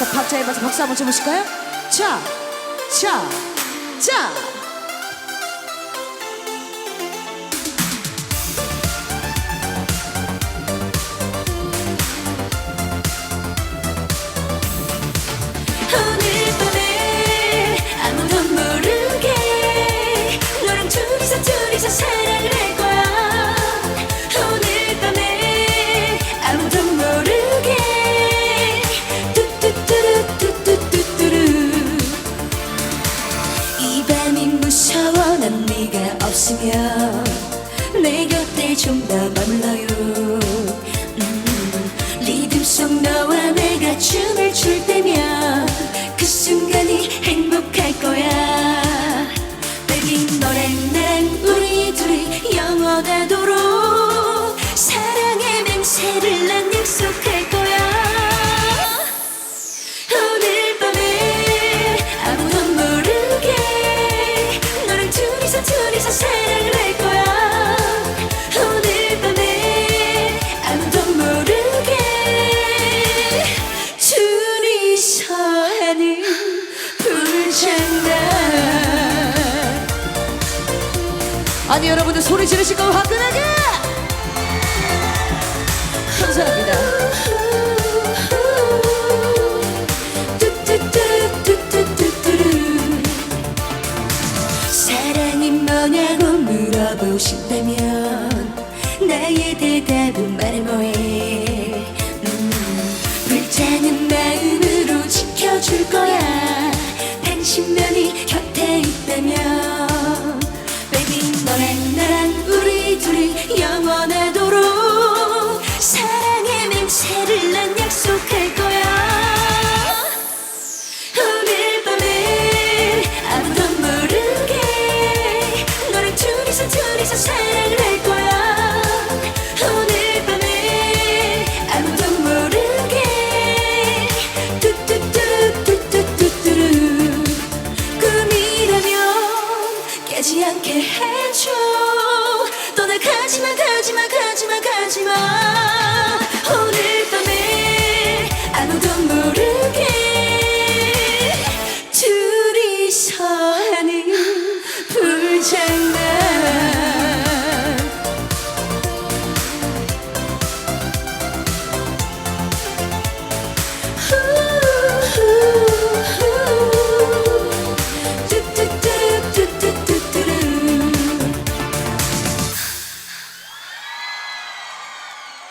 자, 박자에 맞춰 박수 한번 쳐보실까요? 자, 자, 자. 없으면 내 곁에 좀 더 머물러요? 음, 리듬 속 너와 내가 춤을 출 때면 둘이서 사랑을 할 거야. 오늘 밤에 아무도 모르게 둘이서 하는 불장난. 아니 여러분들 소리 지르실 거면 화끈하게! 감사합니다. 뭐냐고 물어보고 싶다면 나의 대답은 말해 뭐해? 음, 불타는 마음 사랑할 거야. 오늘 밤에 아무도 모르게. 뚜뚜뚜뚜뚜뚜뚜루 꿈이라면 깨지 않게 해줘. 떠나가지만